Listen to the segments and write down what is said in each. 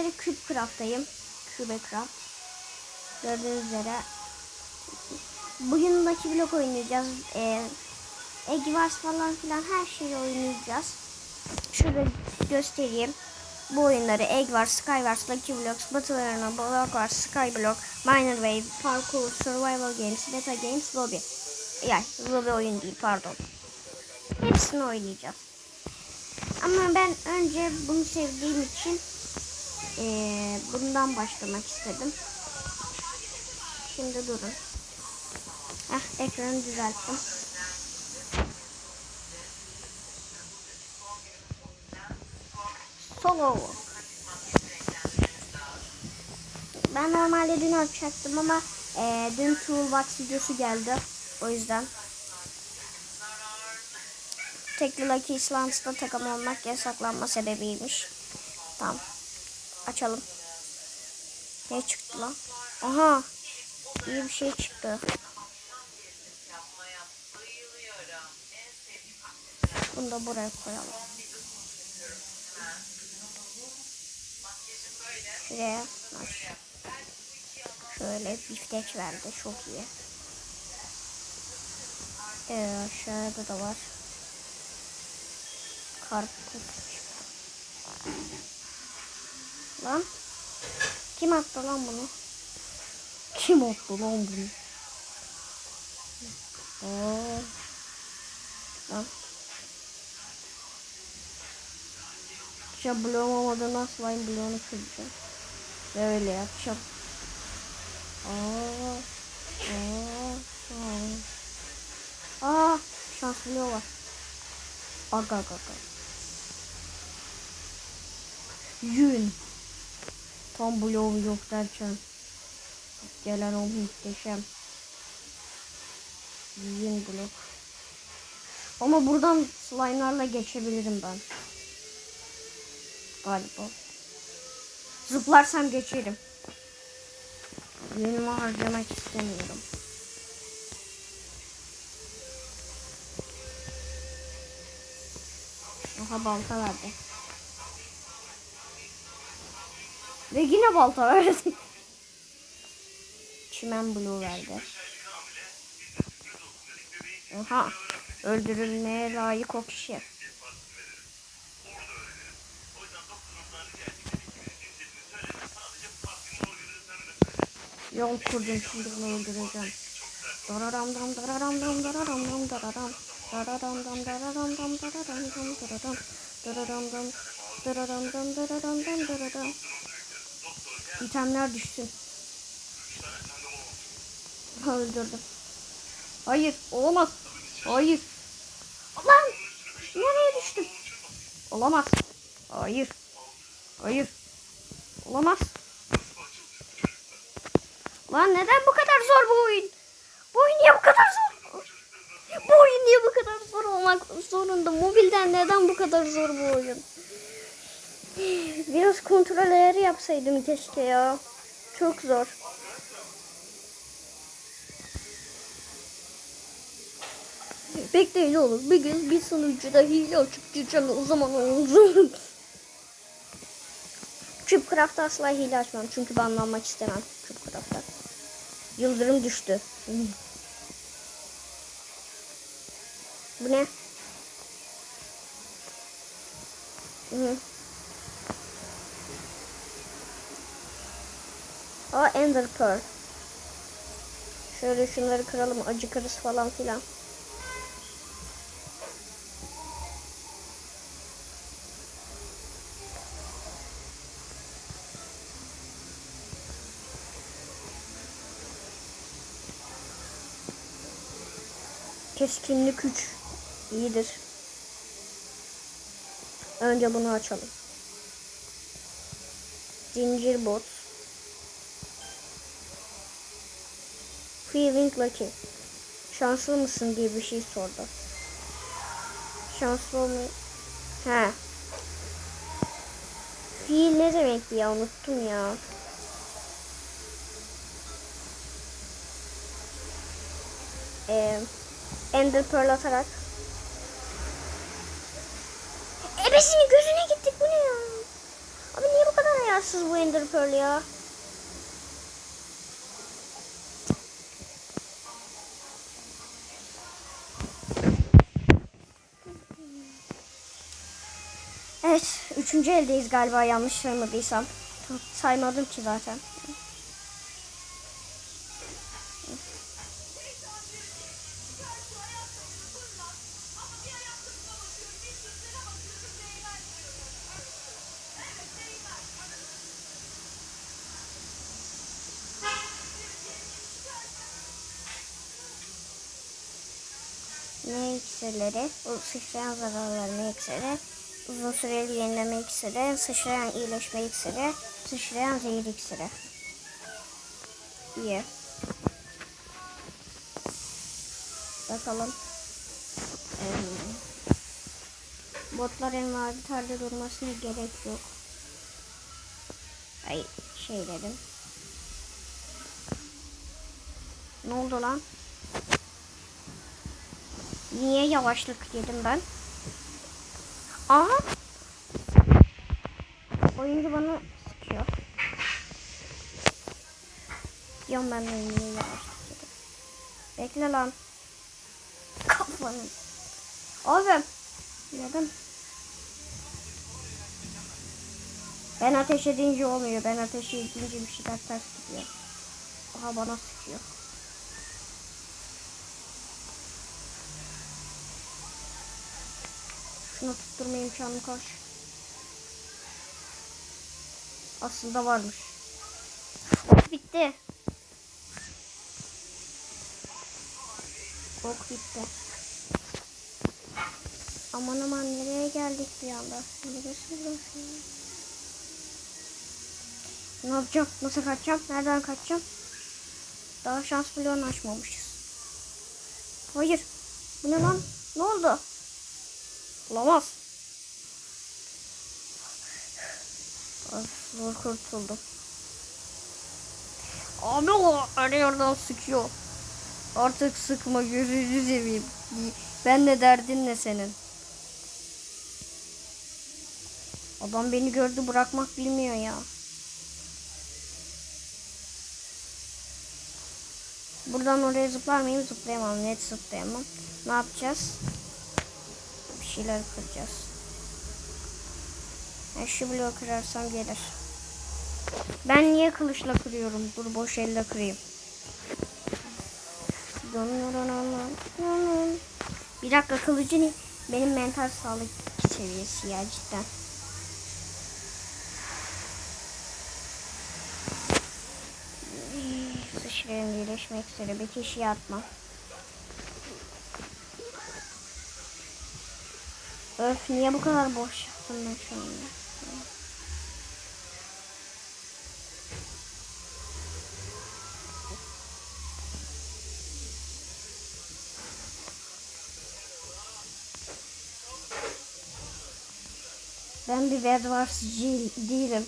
üzere Cubecraft'tayım. Cubecraft. Gördüğünüz üzere. Bugün Lucky Block oynayacağız. Ee, Egg Wars falan filan her şeyi oynayacağız. Şurada göstereyim. Bu oyunları Egg Wars, Sky Wars, Lucky Blocks, Battle Arena, Block Wars, Skyblock, Miner Wave, Parkour, Survival Games, Beta Games, Lobby. Yani lobby oyun değil pardon. Hepsini oynayacağız. Ama ben önce bunu sevdiğim için eee, bundan başlamak istedim. Şimdi durun. Ah ekranı düzelttim. Solo. Ben normalde dün açacaktım ama eee, dün Toolbox videosu geldi. O yüzden. Tekli Lucky Islands'da takım olmak yasaklanma sebebiymiş. Tamam. Açalım. Ne çıktı lan? Aha. İyi bir şey çıktı. Bunu da buraya koyalım. Şuraya. Şöyle biftek verdi. Çok iyi. Ee, aşağıda da var. Karpuz. Lan. Kim attı lan bunu? Kim attı lan bunu? Oo. Lan. Şu bloğum olmadan slime bloğunu kıracağım. Böyle yapacağım. Aa. Aa. Aa. Aa. Şans bloğu var. Aga aga aga. Yün. Tam bloğum yok derken. Gelen o muhteşem. Yün blok. Ama buradan slime'larla geçebilirim ben. Galiba. Zıplarsam geçerim. Yünümü harcamak istemiyorum. Aha balta verdi. Ve yine balta verdi. Çimen bloğu verdi. Oha. Öldürülmeye layık o kişi. Yol kurdum şimdi bunu öldüreceğim. Dararam dam dararam dam dararam dam dararam. Dararam dam dararam dam dararam dam dararam. Dararam dam dararam dam dararam dam dararam. İtemler düşsün. Öldürdüm. Hayır olamaz. Hayır. Lan nereye düştüm? Olamaz. Hayır. Hayır. Olamaz. Lan neden bu kadar zor bu oyun? Bu oyun niye bu kadar zor? Bu oyun niye bu kadar zor olmak zorunda? Mobilden neden bu kadar zor bu oyun? Biraz kontrolleri yapsaydım keşke ya. Çok zor. Bekleyin oğlum. Bir gün bir sunucuda hile açıp gireceğim o zaman olur. Cubecraft'ta asla hile açmam. Çünkü banlanmak istemem Cubecraft'ta. Yıldırım düştü. Bu ne? Hı. Aa Ender Pearl. Şöyle şunları kıralım acıkırız falan filan. Keskinlik 3 iyidir. Önce bunu açalım. Zincir bot. Feeling lucky. Şanslı mısın diye bir şey sordu. Şanslı mı? He. Feel ne demekti ya unuttum ya. Eee Ender Pearl atarak. Ebesinin gözüne gittik bu ne ya? Abi niye bu kadar ya? kararsız bu Ender Pearl ya. Evet, üçüncü eldeyiz galiba yanlış saymadıysam. Saymadım ki zaten. Ne iksirleri, o sıçrayan zararlarını iksiri, uzun süreli yenileme iksiri, sıçrayan iyileşme iksiri, sıçrayan zehir iksiri. İyi. Bakalım. Ee, botlar envanterde durmasına gerek yok. Ay şey dedim. Ne oldu lan? Niye yavaşlık yedim ben? Aha. Oyuncu bana sıkıyor. Diyorum ben yedim. Bekle lan. Kafanı. Oğlum. Yedim. Ben ateş edince olmuyor. Ben ateş edince bir şeyler ters gidiyor. Aha bana sıkıyor. Şunu tutturma imkanı kaç. Aslında varmış. Bitti. Ok bitti. Aman aman nereye geldik bir anda? Neresi burası? Ne yapacağım? Nasıl kaçacağım? Nereden kaçacağım? Daha şans bloğunu açmamışız. Hayır. Bu ne lan? Ne oldu? Olamaz. Zor kurtuldum. Abi o her yerden sıkıyor. Artık sıkma gözünü seveyim. Ben ne derdin ne senin? Adam beni gördü bırakmak bilmiyor ya. Buradan oraya zıplar mıyım? Zıplayamam. Net zıplayamam. Ne yapacağız? Şeyler kıracağız. Ben şu bloğu kırarsam gelir. Ben niye kılıçla kırıyorum? Dur boş elle kırayım. Bir dakika kılıcı ne? Benim mental sağlık seviyesi ya cidden. Sıçrayım iyileşmek üzere bir kişiye atma. Öf niye bu kadar boş yaptım ben şu anda? Ben bir bedvarsız değilim.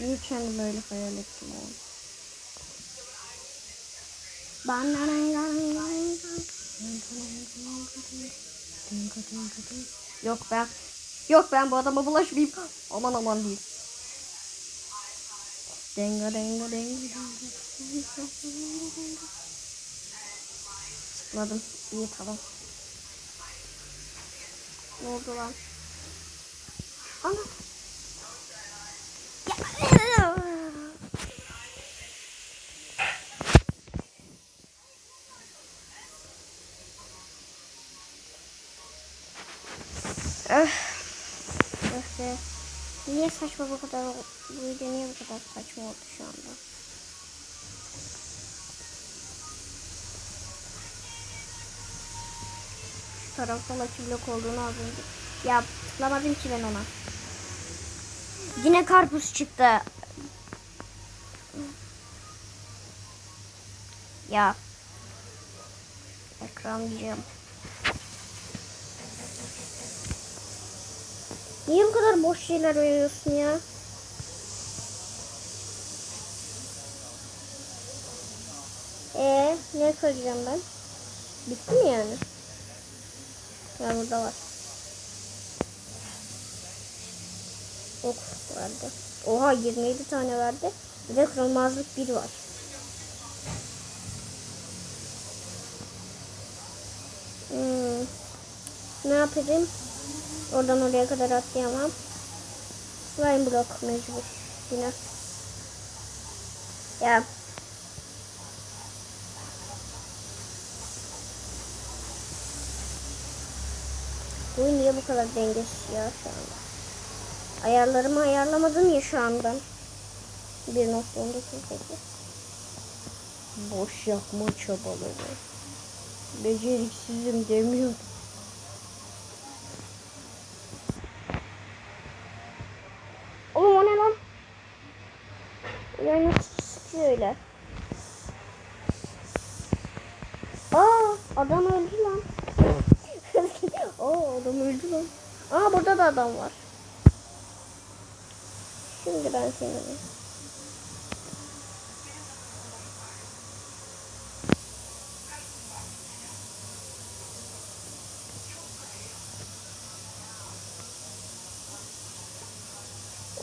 Niye kendimi böyle hayal ettim oğlum? Yok ben. Yok ben bu adama bulaşmayayım. Aman aman diyeyim. Denga denga denga Sıkladım. İyi tamam. Ne oldu lan? Ana. Ya. Öf. Öf be. Niye saçma bu kadar bu video niye bu kadar saçma oldu şu anda? Şu tarafta Lucky Block olduğunu az önce. Ya tıklamadım ki ben ona. Yine karpuz çıktı. Ya. Ekran diyeceğim. Niye bu kadar boş şeyler veriyorsun ya? Ee, ne koyacağım ben? Bitti mi yani? Ya burada var. Ok vardı. Oha 27 tane verdi. Bir de kırılmazlık 1 var. Hmm. Ne yapayım? Oradan oraya kadar atlayamam. Slime block mecbur. Yine. Ya. Bu niye bu kadar dengesiz ya şu anda? Ayarlarımı ayarlamadım ya şu anda. 1.19 peki. Boş yapma çabaları. Beceriksizim demiyorum. Oğlum o ne lan? Yani sıkıyor öyle. Aa adam öldü lan. Aa adam öldü lan. Aa burada da adam var. Şimdi ben seni.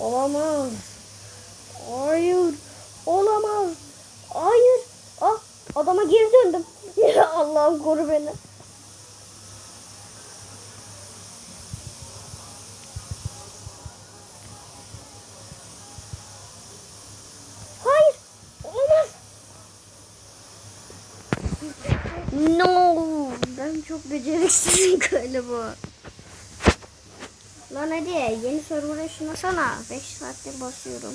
Olamaz. Hayır. Olamaz. Hayır. Ah adama geri döndüm. Allah'ım koru beni. Hayır. Olamaz. No. Ben çok beceriksizim galiba. Lan hadi yeni server'a ışınlasana. 5 saattir basıyorum.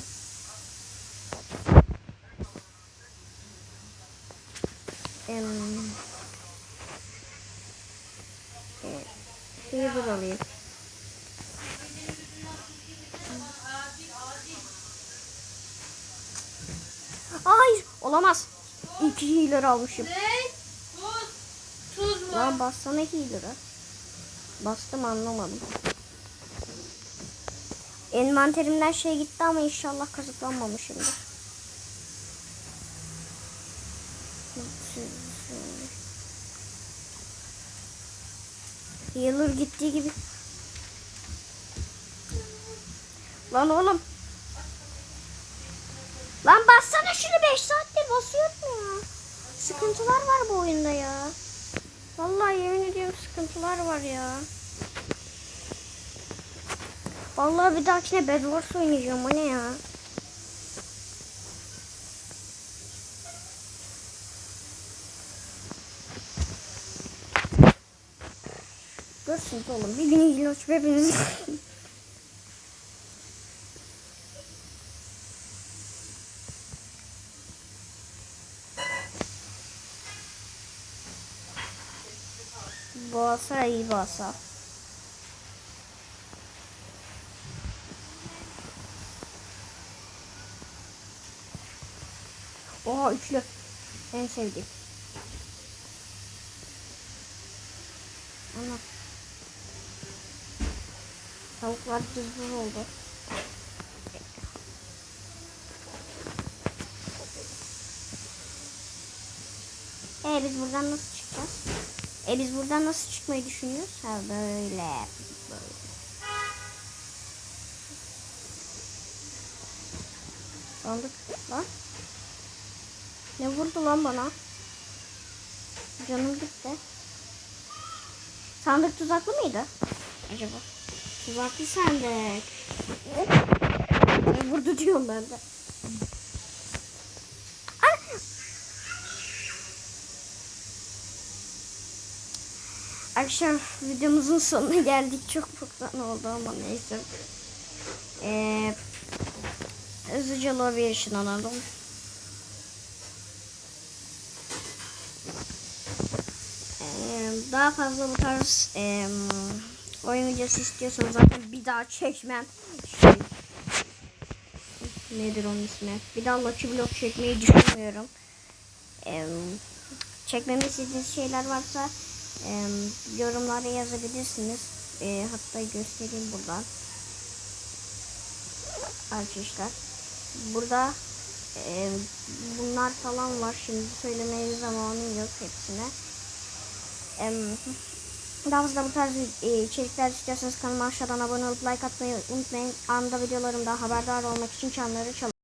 Evet, Şunu dur alayım. Hayır olamaz. İki healer almışım. Ne? Tuz. Tuz mu? Lan bassana healer'ı. Bastım anlamadım. Envanterimden şey gitti ama inşallah kazıklanmamışımdır. Healer gittiği gibi. Lan oğlum. Lan bassana şunu 5 saattir basıyorum ya. Sıkıntılar var bu oyunda ya. Vallahi yemin ediyorum sıkıntılar var ya. Vallahi bir dahakine Bed Wars oynayacağım. O ne ya? Görsünüz oğlum. Bir gün ilgili açıp hepiniz. Boğasa iyi boğasa. Oha üçlü. En sevdiğim. Ana. Tavuklar cızbız oldu. E biz buradan nasıl çıkacağız? E biz buradan nasıl çıkmayı düşünüyoruz? Ha böyle. Böyle. Sandık lan. Ne vurdu lan bana? Canım gitti. Sandık tuzaklı mıydı? Acaba? Tuzaklı sandık. Diyorum ben de. Ah! Arkadaşlar videomuzun sonuna geldik. Çok boktan oldu ama neyse. Ee, hızlıca lobiye ışınlanalım. Ee, daha fazla bu tarz e, oyun videosu istiyorsanız zaten bir daha çekmem. Şey, nedir onun ismi? Bir daha Lucky Block çekmeyi düşünmüyorum. Ee, çekmemi istediğiniz şeyler varsa e, yorumlara yazabilirsiniz. E, hatta göstereyim buradan. Arkadaşlar. Burada e, bunlar falan var. Şimdi söylemeye zamanım yok hepsine. Daha fazla bu tarz e, içerikler istiyorsanız kanalıma aşağıdan abone olup like atmayı unutmayın. Anında videolarımda haberdar olmak için çanları çalın.